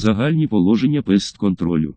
Загальні положення пест-контролю.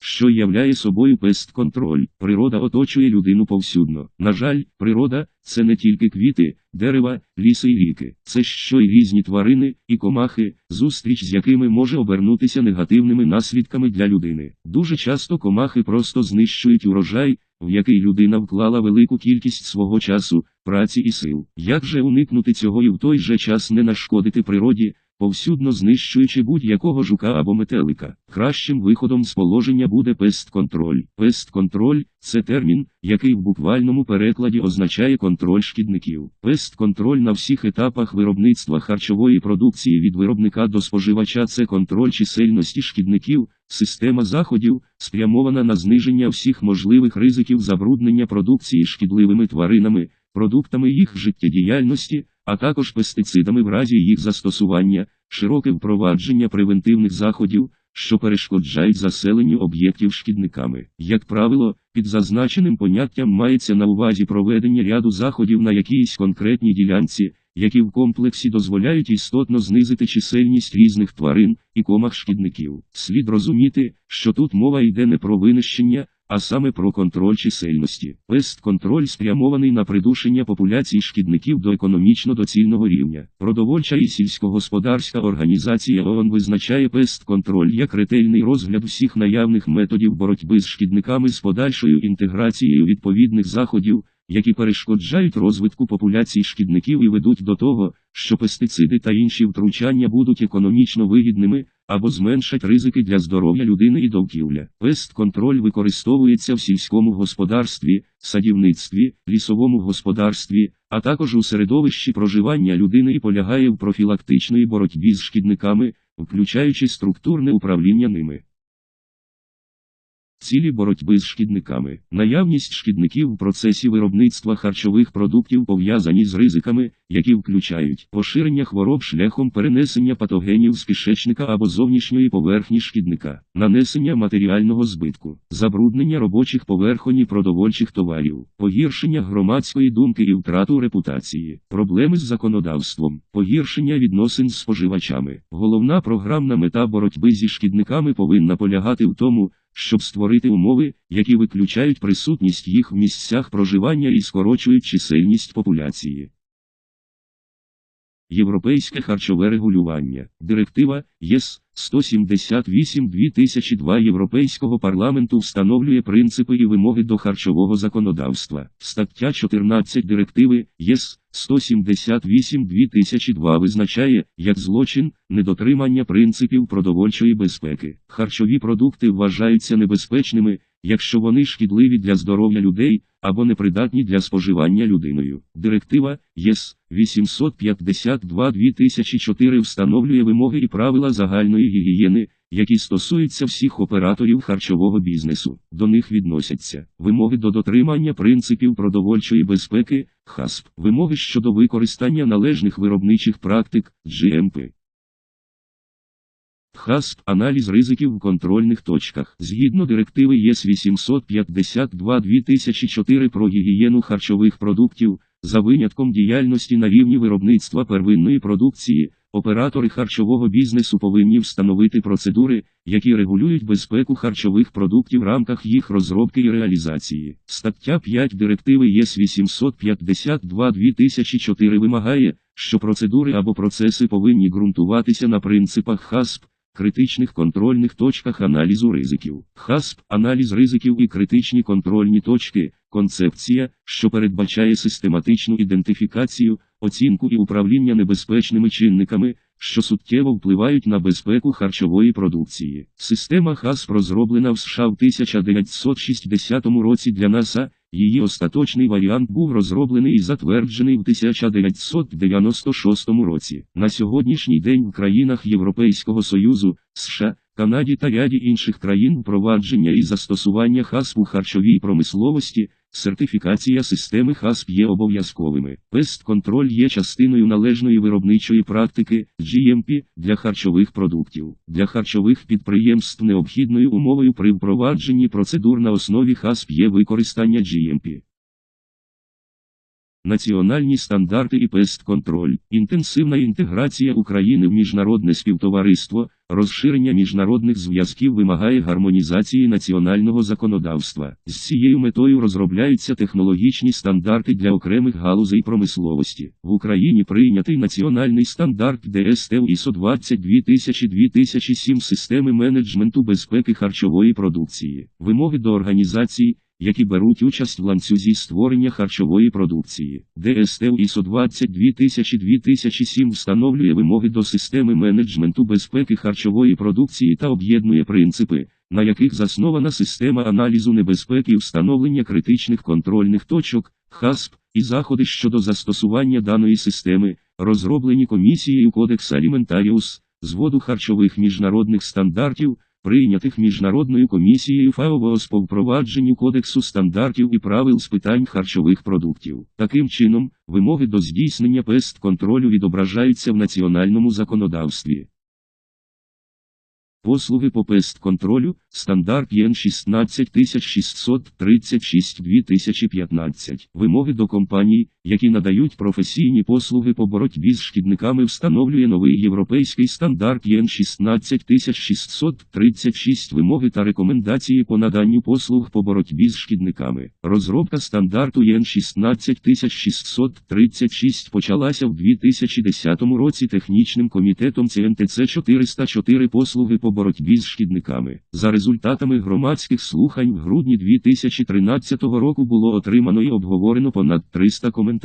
Що являє собою пест-контроль? Природа оточує людину повсюдно. На жаль, природа це не тільки квіти, дерева, ліси й ріки. Це що й різні тварини і комахи, зустріч з якими може обернутися негативними наслідками для людини. Дуже часто комахи просто знищують урожай, в який людина вклала велику кількість свого часу, праці і сил. Як же уникнути цього і в той же час не нашкодити природі? Повсюдно знищуючи будь-якого жука або метелика. Кращим виходом з положення буде пест-контроль. Пест-контроль це термін, який в буквальному перекладі означає контроль шкідників. Пест-контроль на всіх етапах виробництва харчової продукції від виробника до споживача це контроль чисельності шкідників, система заходів, спрямована на зниження всіх можливих ризиків забруднення продукції шкідливими тваринами, продуктами їх життєдіяльності а також пестицидами в разі їх застосування, широке впровадження превентивних заходів, що перешкоджають заселенню об'єктів шкідниками. Як правило, під зазначеним поняттям мається на увазі проведення ряду заходів на якійсь конкретній ділянці, які в комплексі дозволяють істотно знизити чисельність різних тварин і комах шкідників. Слід розуміти, що тут мова йде не про винищення, а саме про контроль чисельності. Пест-контроль спрямований на придушення популяцій шкідників до економічно доцільного рівня. Продовольча і сільськогосподарська організація ООН визначає пест-контроль як ретельний розгляд всіх наявних методів боротьби з шкідниками з подальшою інтеграцією відповідних заходів які перешкоджають розвитку популяцій шкідників і ведуть до того, що пестициди та інші втручання будуть економічно вигідними або зменшать ризики для здоров'я людини і довкілля. Пест-контроль використовується в сільському господарстві, садівництві, лісовому господарстві, а також у середовищі проживання людини і полягає в профілактичної боротьбі з шкідниками, включаючи структурне управління ними. Цілі боротьби з шкідниками. Наявність шкідників в процесі виробництва харчових продуктів пов'язані з ризиками, які включають поширення хвороб шляхом перенесення патогенів з кишечника або зовнішньої поверхні шкідника, нанесення матеріального збитку, забруднення робочих поверхонь і продовольчих товарів, погіршення громадської думки і втрату репутації, проблеми з законодавством, погіршення відносин з споживачами. Головна програмна мета боротьби зі шкідниками повинна полягати в тому, щоб створити умови, які виключають присутність їх в місцях проживання і скорочують чисельність популяції. Європейське харчове регулювання. Директива ЄС 178 2002 Європейського парламенту встановлює принципи і вимоги до харчового законодавства. Стаття 14 Директиви ЄС 178 2002 визначає як злочин недотримання принципів продовольчої безпеки. Харчові продукти вважаються небезпечними, якщо вони шкідливі для здоров'я людей або непридатні для споживання людиною. Директива ЄС 852 2004 встановлює вимоги і правила загальної гігієни, які стосуються всіх операторів харчового бізнесу. До них відносяться вимоги до дотримання принципів продовольчої безпеки, ХАСП, вимоги щодо використання належних виробничих практик, GMP. ХАСП аналіз ризиків в контрольних точках. Згідно директиви ЄС 852 2004 про гігієну харчових продуктів, за винятком діяльності на рівні виробництва первинної продукції, оператори харчового бізнесу повинні встановити процедури, які регулюють безпеку харчових продуктів в рамках їх розробки і реалізації. Стаття 5 директиви ЄС 852 2004 вимагає, що процедури або процеси повинні ґрунтуватися на принципах ХАСП критичних контрольних точках аналізу ризиків. ХАСП, аналіз ризиків і критичні контрольні точки, концепція, що передбачає систематичну ідентифікацію, оцінку і управління небезпечними чинниками, що суттєво впливають на безпеку харчової продукції. Система ХАСП розроблена в США в 1960 році для НАСА. Її остаточний варіант був розроблений і затверджений в 1996 році. На сьогоднішній день в країнах Європейського Союзу, США, Канаді та ряді інших країн впровадження і застосування ХАСП у харчовій промисловості Сертифікація системи ХАСП є обов'язковими. Пест-контроль є частиною належної виробничої практики GMP для харчових продуктів. Для харчових підприємств необхідною умовою при впровадженні процедур на основі ХАСП є використання GMP. Національні стандарти і пест-контроль, інтенсивна інтеграція України в міжнародне співтовариство, розширення міжнародних зв'язків вимагає гармонізації національного законодавства. З цією метою розробляються технологічні стандарти для окремих галузей промисловості. В Україні прийнятий національний стандарт ДСТ ISO 22000-2007 системи менеджменту безпеки харчової продукції. Вимоги до організацій, які беруть участь в ланцюзі створення харчової продукції. ДСТ ISO 22000-2007 встановлює вимоги до системи менеджменту безпеки харчової продукції та об'єднує принципи, на яких заснована система аналізу небезпеки встановлення критичних контрольних точок, ХАСП, і заходи щодо застосування даної системи, розроблені комісією Кодекс Аліментаріус, зводу харчових міжнародних стандартів, прийнятих Міжнародною комісією ФАО по впровадженню Кодексу стандартів і правил з питань харчових продуктів. Таким чином, вимоги до здійснення пест-контролю відображаються в національному законодавстві. Послуги по пест-контролю, стандарт ЄН 16636 2015. Вимоги до компаній, які надають професійні послуги по боротьбі з шкідниками, встановлює новий європейський стандарт ЄН 16636 вимоги та рекомендації по наданню послуг по боротьбі з шкідниками. Розробка стандарту ЄН 16636 почалася в 2010 році технічним комітетом ЦНТЦ 404 послуги по боротьбі з шкідниками. За результатами громадських слухань в грудні 2013 року було отримано і обговорено понад 300 коментарів.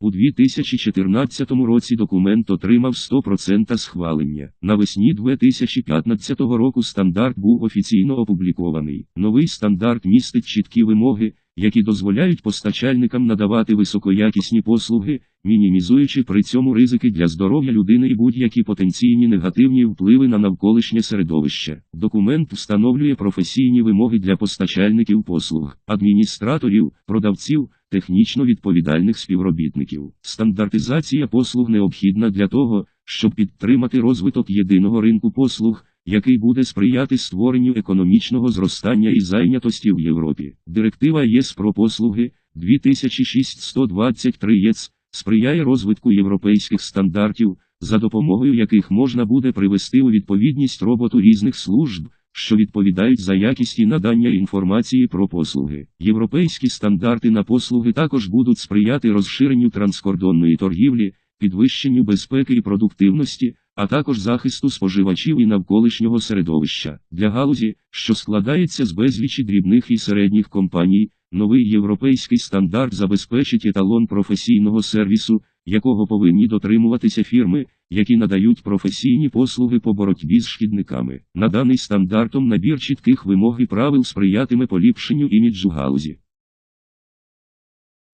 У 2014 році документ отримав 100% схвалення. Навесні 2015 року стандарт був офіційно опублікований. Новий стандарт містить чіткі вимоги, які дозволяють постачальникам надавати високоякісні послуги, мінімізуючи при цьому ризики для здоров'я людини і будь-які потенційні негативні впливи на навколишнє середовище. Документ встановлює професійні вимоги для постачальників послуг, адміністраторів, продавців, технічно відповідальних співробітників. Стандартизація послуг необхідна для того, щоб підтримати розвиток єдиного ринку послуг який буде сприяти створенню економічного зростання і зайнятості в Європі. Директива ЄС про послуги 2623 ЄЦ сприяє розвитку європейських стандартів, за допомогою яких можна буде привести у відповідність роботу різних служб. Що відповідають за якість і надання інформації про послуги. Європейські стандарти на послуги також будуть сприяти розширенню транскордонної торгівлі, підвищенню безпеки і продуктивності, а також захисту споживачів і навколишнього середовища. Для галузі, що складається з безлічі дрібних і середніх компаній, новий європейський стандарт забезпечить еталон професійного сервісу, якого повинні дотримуватися фірми, які надають професійні послуги по боротьбі з шкідниками. Наданий стандартом набір чітких вимог і правил сприятиме поліпшенню іміджу галузі.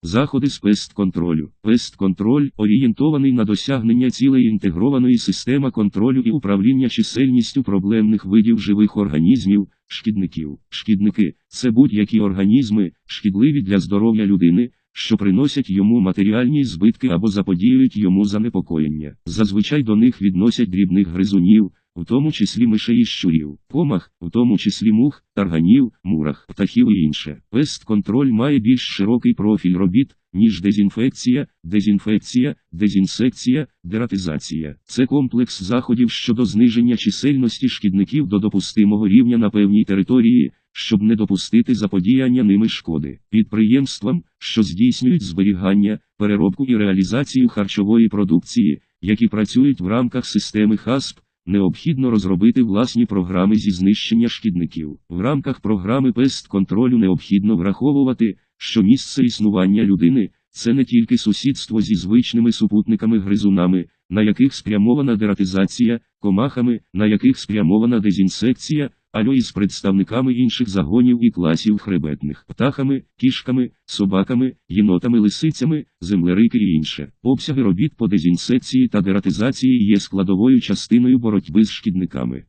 Заходи з пест-контролю. Пест-контроль орієнтований на досягнення цілей інтегрованої системи контролю і управління чисельністю проблемних видів живих організмів, шкідників. Шкідники це будь-які організми, шкідливі для здоров'я людини, що приносять йому матеріальні збитки або заподіюють йому занепокоєння. Зазвичай до них відносять дрібних гризунів, в тому числі мишей і щурів, комах, в тому числі мух, тарганів, мурах, птахів і інше. Пест-контроль має більш широкий профіль робіт, ніж дезінфекція, дезінфекція, дезінсекція, дератизація. Це комплекс заходів щодо зниження чисельності шкідників до допустимого рівня на певній території, щоб не допустити заподіяння ними шкоди. Підприємствам, що здійснюють зберігання, переробку і реалізацію харчової продукції, які працюють в рамках системи ХАСП. Необхідно розробити власні програми зі знищення шкідників. В рамках програми пест контролю необхідно враховувати, що місце існування людини це не тільки сусідство зі звичними супутниками гризунами, на яких спрямована дератизація, комахами, на яких спрямована дезінсекція але із представниками інших загонів і класів хребетних, птахами, кішками, собаками, єнотами, лисицями, землерики і інше. Обсяги робіт по дезінсекції та дератизації є складовою частиною боротьби з шкідниками.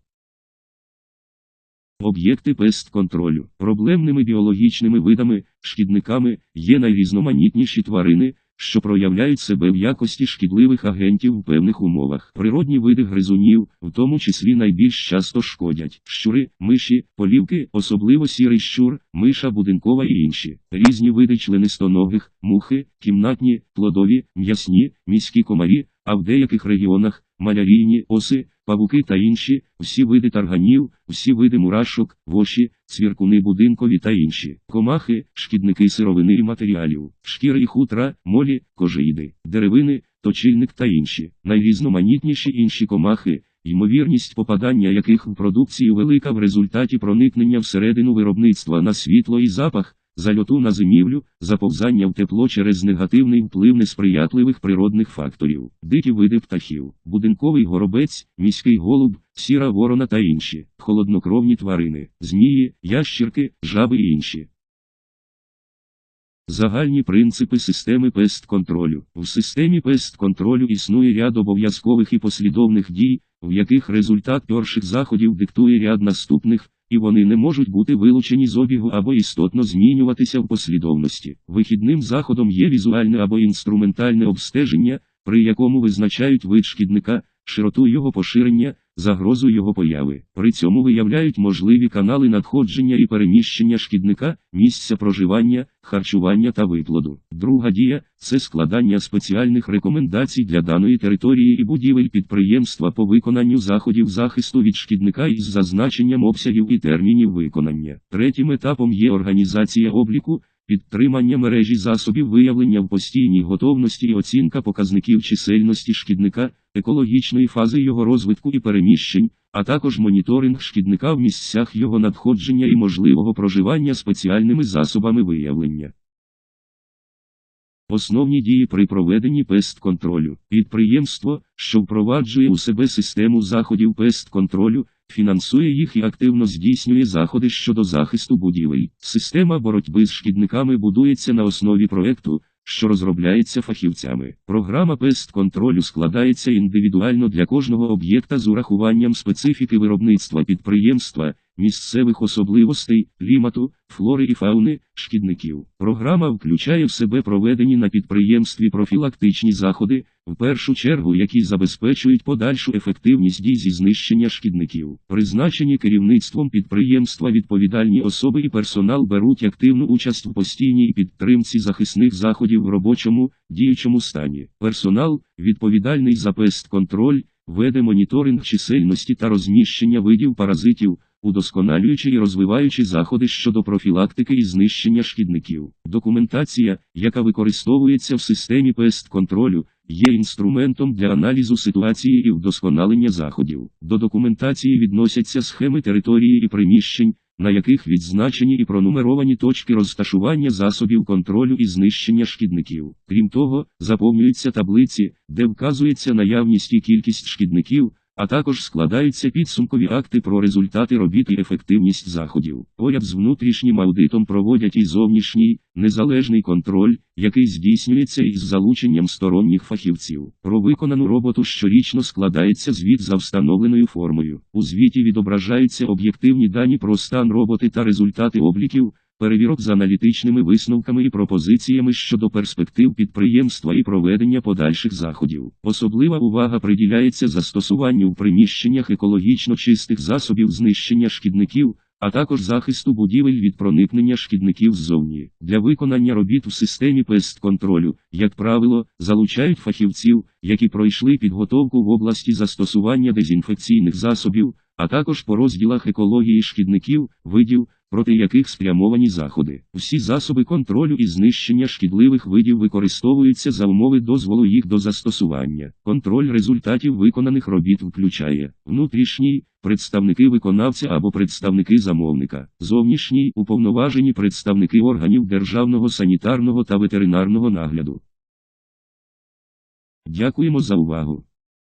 Об'єкти пест-контролю. Проблемними біологічними видами, шкідниками є найрізноманітніші тварини, що проявляють себе в якості шкідливих агентів в певних умовах. Природні види гризунів, в тому числі найбільш часто шкодять щури, миші, полівки, особливо сірий щур, миша будинкова і інші. Різні види членистоногих, мухи, кімнатні, плодові, м'ясні, міські комарі, а в деяких регіонах малярійні оси, павуки та інші, всі види тарганів, всі види мурашок, воші, цвіркуни будинкові та інші, комахи, шкідники сировини і матеріалів, шкіри і хутра, молі, кожеїди, деревини, точильник та інші, найрізноманітніші інші комахи, ймовірність попадання яких в продукцію велика в результаті проникнення всередину виробництва на світло і запах, зальоту на зимівлю, заповзання в тепло через негативний вплив несприятливих природних факторів, дикі види птахів, будинковий горобець, міський голуб, сіра ворона та інші, холоднокровні тварини, змії, ящірки, жаби і інші. Загальні принципи системи пест-контролю. В системі пест-контролю існує ряд обов'язкових і послідовних дій, в яких результат перших заходів диктує ряд наступних, і вони не можуть бути вилучені з обігу або істотно змінюватися в послідовності. Вихідним заходом є візуальне або інструментальне обстеження, при якому визначають вид шкідника, широту його поширення, загрозу його появи. При цьому виявляють можливі канали надходження і переміщення шкідника, місця проживання, харчування та виплоду. Друга дія це складання спеціальних рекомендацій для даної території і будівель підприємства по виконанню заходів захисту від шкідника із зазначенням обсягів і термінів виконання. Третім етапом є організація обліку. Підтримання мережі засобів виявлення в постійній готовності і оцінка показників чисельності шкідника, екологічної фази його розвитку і переміщень, а також моніторинг шкідника в місцях його надходження і можливого проживання спеціальними засобами виявлення. Основні дії при проведенні пест-контролю. Підприємство, що впроваджує у себе систему заходів пест-контролю, фінансує їх і активно здійснює заходи щодо захисту будівель. Система боротьби з шкідниками будується на основі проекту, що розробляється фахівцями. Програма пест-контролю складається індивідуально для кожного об'єкта з урахуванням специфіки виробництва підприємства, місцевих особливостей, клімату, флори і фауни, шкідників. Програма включає в себе проведені на підприємстві профілактичні заходи, в першу чергу, які забезпечують подальшу ефективність дій зі знищення шкідників. Призначені керівництвом підприємства відповідальні особи і персонал беруть активну участь в постійній підтримці захисних заходів в робочому, діючому стані. Персонал, відповідальний за пест-контроль, веде моніторинг чисельності та розміщення видів паразитів удосконалюючи і розвиваючи заходи щодо профілактики і знищення шкідників. Документація, яка використовується в системі пест-контролю, є інструментом для аналізу ситуації і вдосконалення заходів. До документації відносяться схеми території і приміщень, на яких відзначені і пронумеровані точки розташування засобів контролю і знищення шкідників. Крім того, заповнюються таблиці, де вказується наявність і кількість шкідників а також складаються підсумкові акти про результати робіт і ефективність заходів. Поряд з внутрішнім аудитом проводять і зовнішній, незалежний контроль, який здійснюється із залученням сторонніх фахівців. Про виконану роботу щорічно складається звіт за встановленою формою. У звіті відображаються об'єктивні дані про стан роботи та результати обліків перевірок з аналітичними висновками і пропозиціями щодо перспектив підприємства і проведення подальших заходів. Особлива увага приділяється застосуванню в приміщеннях екологічно чистих засобів знищення шкідників. А також захисту будівель від проникнення шкідників ззовні. Для виконання робіт в системі пест-контролю, як правило, залучають фахівців, які пройшли підготовку в області застосування дезінфекційних засобів, а також по розділах екології шкідників, видів, проти яких спрямовані заходи. Всі засоби контролю і знищення шкідливих видів використовуються за умови дозволу їх до застосування. Контроль результатів виконаних робіт включає внутрішній представники виконавця або представники замовника, зовнішній уповноважені представники органів державного санітарного та ветеринарного нагляду. Дякуємо за увагу.